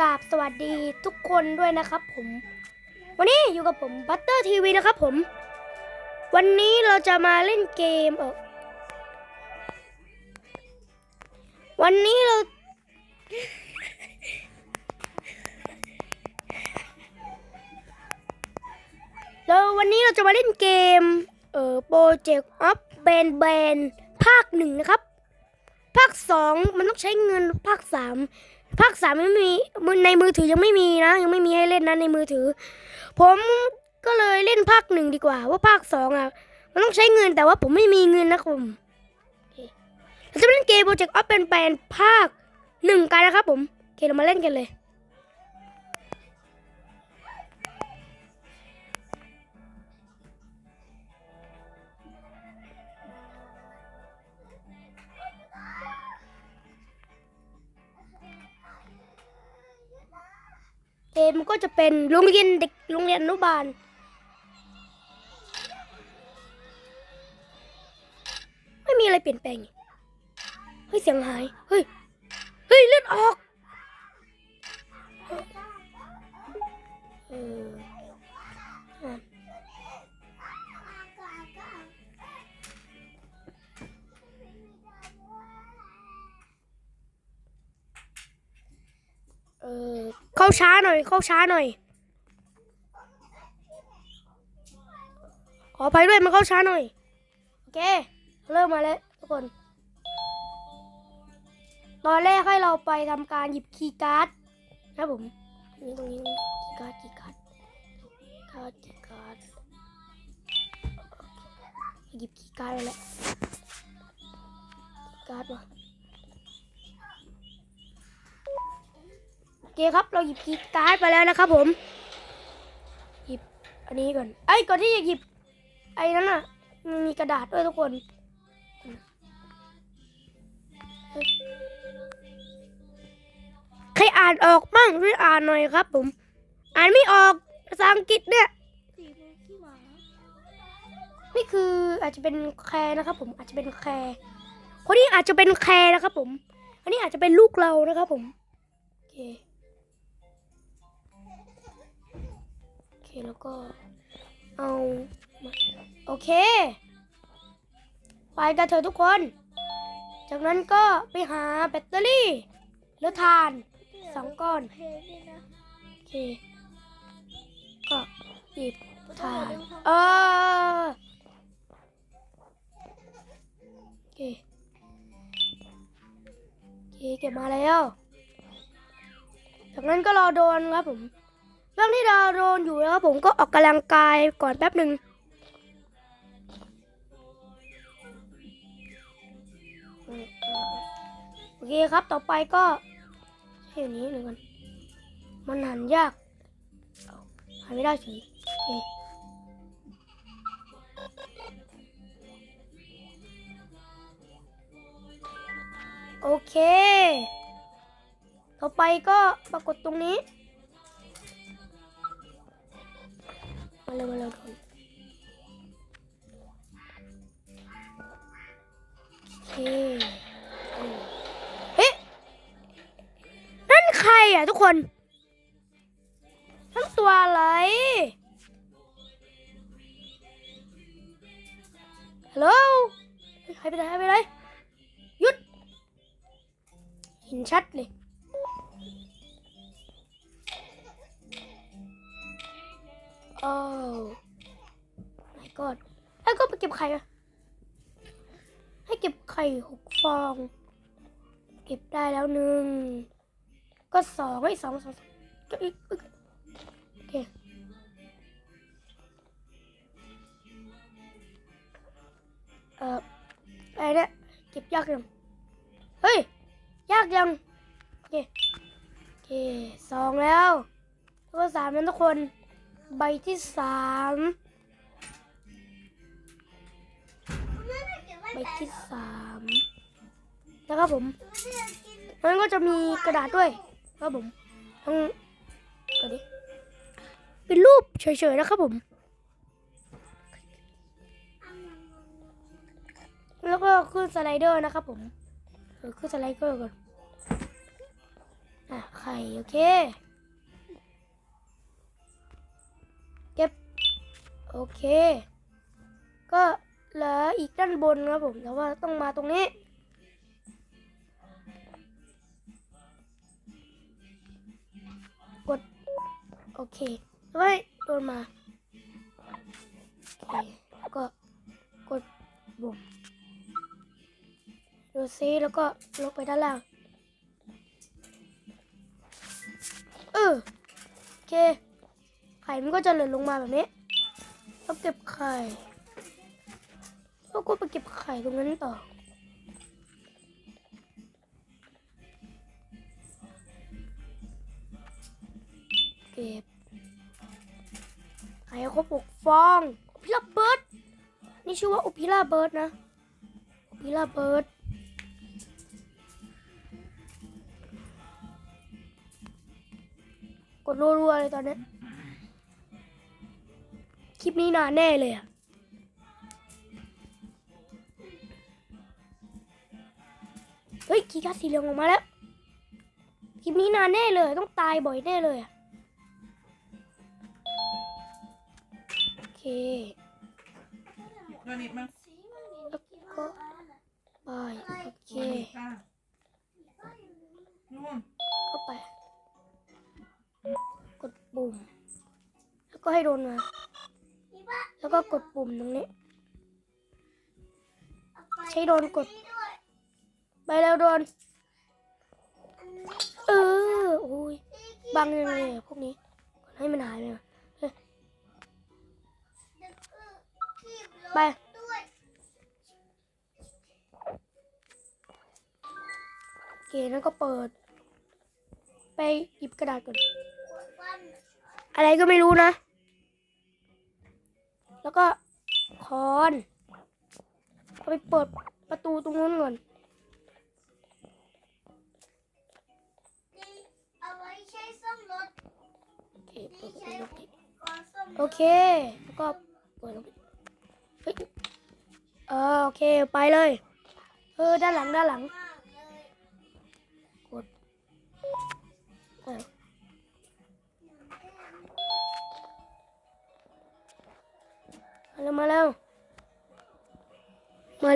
กราบสวัสดีทุกคนด้วยนะครับผม วันนี้อยู่กับผมบัตเตอร์ทีวีนะครับผม วันนี้เราจะมาเล่นเกมเออวันนี้เรา แล้ววันนี้เราจะมาเล่นเกม เออโปรเจกต์ออฟแบนแบนภาคหนึ่งนะครับ ภาคสองมันต้องใช้เงินภาคสาม ภาคสามไม่มีในมือถือยังไม่มีนะ ยังไม่มีให้เล่นนะในมือถือ ผมก็เลยเล่นภาคหนึ่งดีกว่า ว่าภาคสองอะ มันต้องใช้เงินแต่ว่าผมไม่มีเงินนะครับผมเราจะเล่นเกมโปรเจกต์ออฟเป็นแปนภาคหนึ่งกันนะครับผมโอเคเรามาเล่นกันเลย เกมก็จะเป็นโรงเรียนเด็กโรงเรียนอนุบาล ไม่มีอะไรเปลี่ยนแปลงเฮ้ยเสียงหาย เฮ้ย เฮ้ยเลือดออกเออ เข้าช้าหน่อย เข้าช้าหน่อยขออภัยด้วยมันเข้าช้าหน่อย โอเค เริ่มมาแล้วทุกคน ตอนแรกให้เราไปทำการหยิบคีย์การ์ดนะผมนี่ตรงนี้คีย์การ์ดคีย์การ์ดคีย์การ์ดคีย์การ์ดหยิบคีย์การ์ดไปแล้วคีย์การ์ดมา เคครับ เราหยิบคีย์การ์ไปแล้วนะครับผม หยิบอันนี้ก่อน ไอ้ก่อนที่จะหยิบ ไอ้นั้นน่ะ มันมีกระดาษด้วยทุกคนใครอ่านออกมั่งช่วยอ่านหน่อยครับ ผม อ่านไม่ออกภาษาอังกฤษเนี่ยนี่คืออาจจะเป็นแคร์นะครับผมอาจจะเป็นแคร์คนนี้อาจจะเป็นแคร์นะครับผม อันนี้อาจจะเป็นลูกเรานะครับผมโอเค แล้วก็เอาโอเค ไปกันเถอะทุกคน จากนั้นก็ไปหาแบตเตอรี่หรือถ่านสองก้อนโอเค ก็หยิบถ่านเออโอเคโอเคเก็บมาแล้วจากนั้นก็รอโดนครับผม เรื่องที่เราโดนอยู่แล้วผมก็ออกกำลังกายก่อนแป๊บหนึ่งโอเคครับต่อไปก็แค่นี้หนึ่งกันมันหันยากหันไม่ได้เฉยโอเคโอเค ต่อไปก็ปรากฏตรงนี้ มาเร็วมาเร็วทุนโอเคเฮ้ยนั่นใครอะทุกคนนั่นตัวอะไรฮัลโหลเฮ้ยใครไปไหนใครไปไหนหยุดเห็นชัดเลย โอ้ my god ให้ก็ไปเก็บไข่ให้เก็บไข่หกฟอง เก็บได้แล้วหนึ่ง ก็สองไอ้สองสองก็อีกโอเคเอ่ออะไรเนี่ยเก็บยากยังเฮ้ย ยากยังโอเคโอเคสองแล้วแล้วก็สามนั้นทุกคน ใบที่สามใบที่สามนะครับผมมันก็จะมีกระดาษด้วยครับผมต้องกระดิเป็นรูปเฉยๆนะครับผม แล้วก็ขึ้นสไลเดอร์นะครับผมเออขึ้นสไลเดอร์ก่อนอะไข่โอเค โอเค ก็เหลืออีกด้านบนครับผม แต่ว่าต้องมาตรงนี้ กด โอเคเฮ้โดนมาโอเคแล้วก็กดบุ่มดูซิแล้วก็ลงไปด้านล่าง เออ โอเค ไข่มันก็จะหล่นลงมาแบบนี้ แล้วเก็บไข่แล้วก็ไปเก็บไข่ตรงนั้นต่อเก็บไข่ครบหกฟองอพิลาเบิร์ดนี่ชื่อว่าโอพิลาเบิร์ดนะอพิลาเบิร์ดกดรัวๆเลยตอนนี้ นี้นานแน่เลยอะเฮ้ยกีการ์ดสีเหลืองออกมาแล้วคลิปนี้นานแน่เลยต้องตายบ่อยแน่เลยอะโอเคมานิดมาสีมันนี่แล้วกี่ก็บาทอะไปโอเคมานิดค่ะนู่นเข้าไป กดปุ่มแล้วก็ให้โดนมานี่บ้า แล้วก็กดปุ่มตรงนี้ ใช้โดนกด ไปแล้วโดน เออโอ้ยบังยังไงพวกนี้ให้มันหายไปก่อเคีบรถไปด้วยเกนั้นก็เปิด ไปหยิบกระดาษก่อน อะไรก็ไม่รู้นะ แล้วก็คอนเอาไปเปิดประตูตรงนู้นก่อนนี่เอาไว้ใช้ซ่อมรถโอเคเปิดประใช้ตูอุตรงปนี้กรณ์ซ่อมรถโอเคแล้วก็เปิดลงไปเฮ้ยเออโอเคไปเลย เออด้านหลังด้านหลัง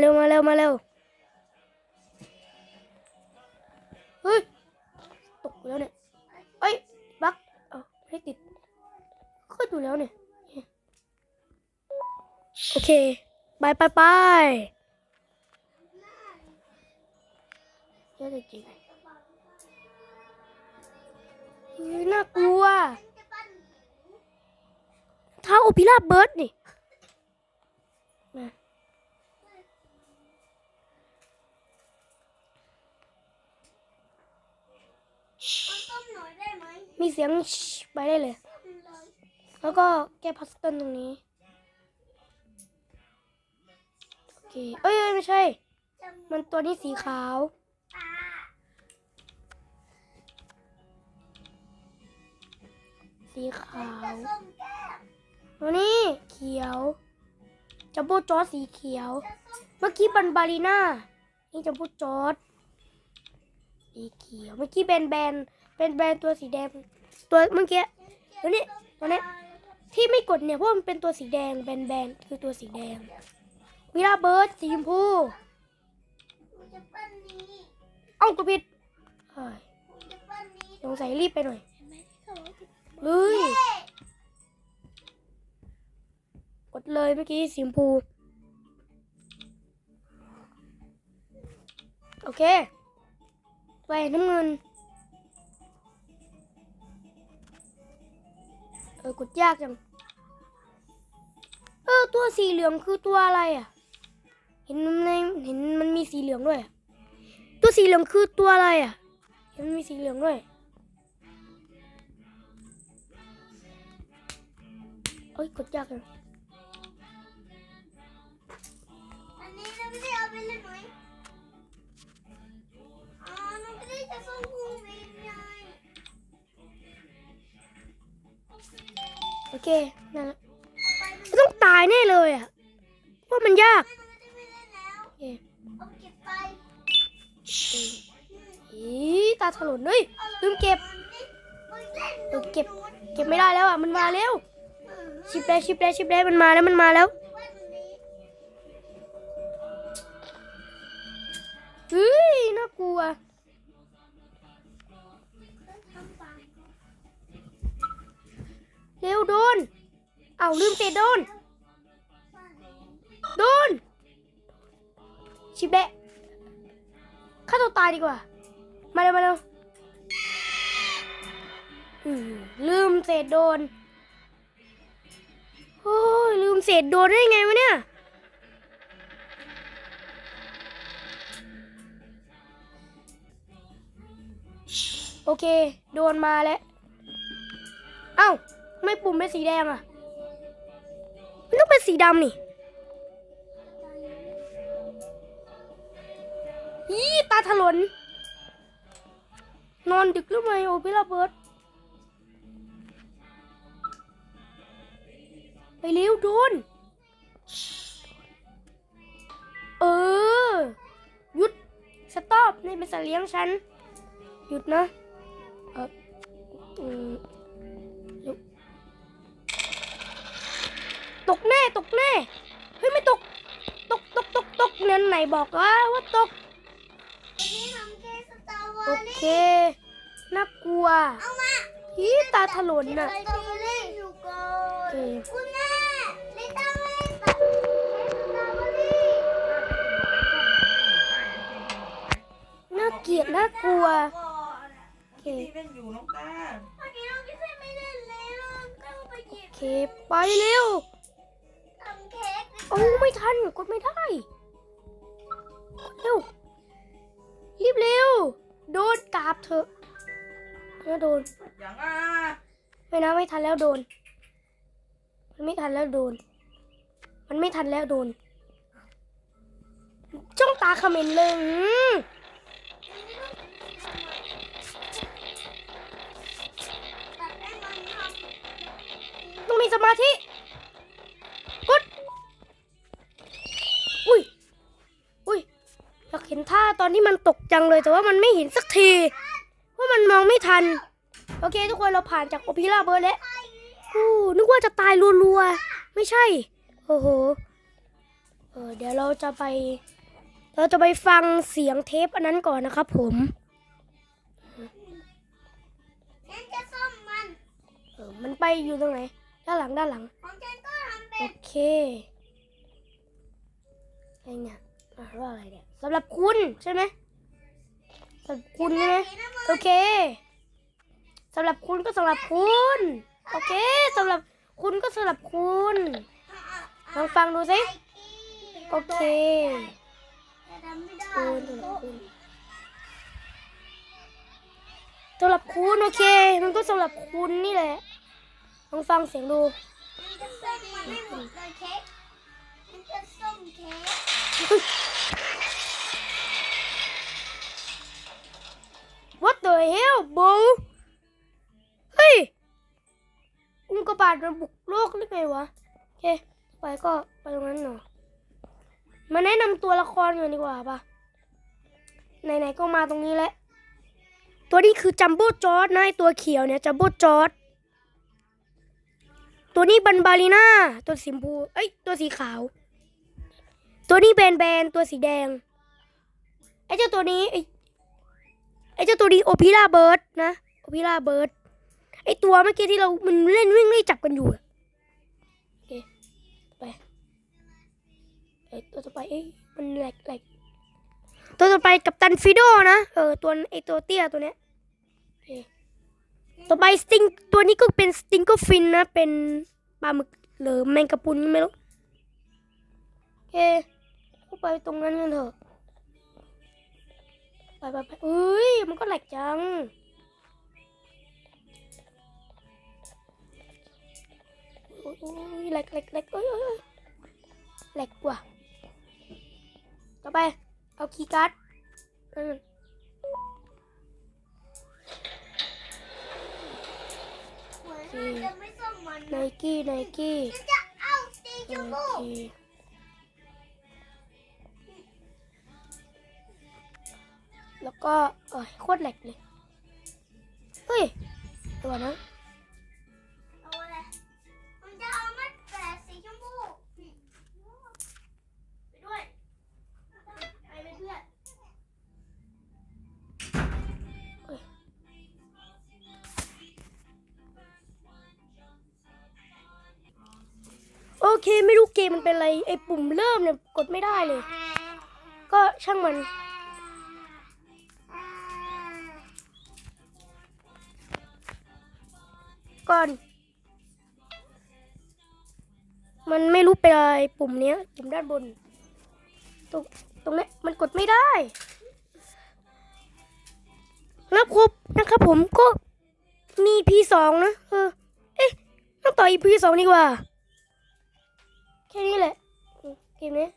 เร็วมาเร็วมาเร็วมาเร็วเฮ้ยตกแล้วเนี่ยเอ้ยบักเอาไม่ติดขึ้นอยู่แล้วเนี่ยโอเคไปไปไปเยอะจริงน่ากลัวเท้าโอพิราบเบิร์ดนี่ มีเสียงไปได้เลย แล้วก็แก้พัสเติลตรงนี้ โอเค เอ้ยไม่ใช่ มันตัวนี้สีขาว สีขาวตัวนี้เขียว จัมโบ้จอสีเขียว เมื่อกี้บันบาลีน่า นี่จัมโบ้จอสีเขียว เมื่อกี้แบนแบน เป็นแบรนด์ตัวสีแดง ตัวเมื่อกี้แล้วนี่ตัวนี้ที่ไม่กดเนี่ยเพราะมันเป็นตัวสีแดงแบนแบนคือตัวสีแดงวิลาเบิร์ดสีชมพูเอ้ากดผิดสงสัยรีบไปหน่อยเห็นไหมที่เขาบอกเลยกดเลยเมื่อกี้สีชมพูโอเคไปน้ำเงิน อกดยากจัง เออ ตัวสีเหลืองคือตัวอะไรอะ เห็นมันในเห็นมันมีสีเหลืองด้วย ตัวสีเหลืองคือตัวอะไรอะ เห็นมันมีสีเหลืองด้วย เอ้ย กดยากจังอันนี้เราไม่ได้เอาไปเล่นไหม เคนั่นแหละเอาไปมันไม่ต้องตายแน่เลยอะเพราะมันยากไม่ได้ไม่เล่นแล้วเอ๊ะเอาเก็บไปเอ๊ะอืมเอ๊อีตาถลนเฮ้ยลืมเก็บมึงเล่นเออเก็บ เก็บไม่ได้แล้วอะมันมาแล้วชิปเลยชิปเลยชิปเลยมันมาแล้วมันมาแล้ววันนี้เฮ้ยน่ากลัว เร็วโดน เอาลืมเตะโดน โดน ชิบแบะฆ่าตัวตายดีกว่า มาเร็วมาเร็วลืมเศษโดน โอ้ยลืมเศษโดนได้ไงวะเนี่ย โอเค โดนมาแล้ว เอ้า ไม่ปุ่มเป็นสีแดงอะมันต้องเป็นสีดำนี่อีตาถลน นอนดึกหรือไม่โอเปร่าเบิร์ดไปเร็วโดน เออ หยุด สต็อปนี่เป็นสัตว์เลี้ยงฉัน หยุดนะ เออ ตกแน่ตกแน่เฮ้ยไม่ตก ตกตกตกตกเน้นไหนบอกว่าว่าตกวันนี้ทำแค่สตาร์วอโอลเคน่ากลัวเอามาอีตาถลนน่ะสตรอเบอรี่อยู่ก่อโอนเคคุณแม่ลิต้าไม่ตัดเค้กสตรอเบอรี่น่าเกลียดน่ากลัวโอเคที่เล่นอยู่น้องตาเมื่อกี้น้องพี่เซนไม่เล่นแล้วก็ไปหยิบโอเคไปเร็วทำเค้ก โอ้ไม่ทันกดไม่ได้เร็วรีบเร็ว โดนกราบเถอะน่าโดนอย่างอะไม่นะไม่ทันแล้วโดน มันไม่ทันแล้วโดน มันไม่ทันแล้วโดน จ้องตาเขม็นเลยอืมตัดให้มันทต้องมีสมาธิ ตอนที่มันตกจังเลย แต่ว่ามันไม่เห็นสักทีว่ามันมองไม่ทัน โอเค ทุกคนเราผ่านจากโอพิราเบิร์ดแล้วอู้นึกว่าจะตายรัวๆ ไม่ใช่ โอ้โหเออเดี๋ยวเราจะไป เราจะไปฟังเสียงเทปอันนั้นก่อนนะครับผมำฉันจะซ่อมมัน เออ มันไปอยู่ตรงไหน ด้านหลังด้านหลัง ของฉันก็ทำโอเป็นเคอะไรเนี่ยอ่านว่าอะไรเนี่ย สำหรับคุณใช่ไหมสำหรับคุณใช่ไหมโอเคสำหรับคุณก็สำหรับคุณโอเคสำหรับคุณก็สำหรับคุณลองฟังดูสิโอเคคุณสำหรับคุณสำหรับคุณโอเค มันก็สำหรับคุณนี่แหละลองฟังเสียงดูมันจะซ่อมไม่หมดเลยเค้กมันจะซ่อมเค้ก the hell bro เฮ้ยอุกกาบาตมันบุกโลกหรือไงวะโอเคไปก็ไปตรงนั้นหน่อยมาแนะนำตัวละครก่อนดีกว่าปะไหนๆก็มาตรงนี้แล้วตัวนี้คือจัมโบ้จอร์ดนะตัวเขียวเนี่ยจัมโบ้จอร์ดตัวนี้บันบาลีน่าตัวสีชมพูเอ้ยตัวสีขาว ตัวนี้แบนแบนๆตัวสีแดงไอ้เจ้าตัวนี้ไอ้ เจ้าตัวนี้โอพิราเบิร์ดนะโอพิราเบิร์ดไอ้ตัวเมื่อกี้ที่เรา มันเล่นวิ่งไล่จับกันอยู่อะโอเคไปไอ้ตัวต่อไปเอ้ยมันแหลกแหลกตัวต่อไปกับตันฟิโดนะ เออตัวไอ้ตัวเตี้ยตัวเนี้ยโอเคต่อไปสติงตัวนี้ก็เป็นสติงก็ฟินนะ เป็นปลาหมึกหรือแมงกะพรุนไม่รู้โอเคเข้าไปตรงนั้นกันเถอะ ไปไปไปเอ้ยมันก็แหลกจังโอ้ยโอ้ยแหลกแหลกแหลกเอ้ยเอ้ยเอ้ยแหลกกว่า ต่อไป เอาคีย์การ์ดอืมเหมือนมันจะไม่ซ่อมมันไนกี้ไนกี้ แล้วก็เอ้ยโคตรแหลกเลย เฮ้ยตัวนะเอาอะไรมันจะเอามาแปะสีชมพูนี่ไปด้วยไปเป็นเพื่อนโอเคไม่รู้เกมมันเป็นอะไรไอ้ปุ่มเริ่มเนี่ยกดไม่ได้เลย ก็ช่างมัน ก่อน มันไม่รู้เป็นอะไรปุ่มเนี้ยปุ่มด้านบน ตรงตรงนี้มันกดไม่ได้นะครับนะครับผมก็มี P สองนะ เออ เอ๊ะต้องต่อ EP สองดีกว่า แค่นี้แหละเกมนี้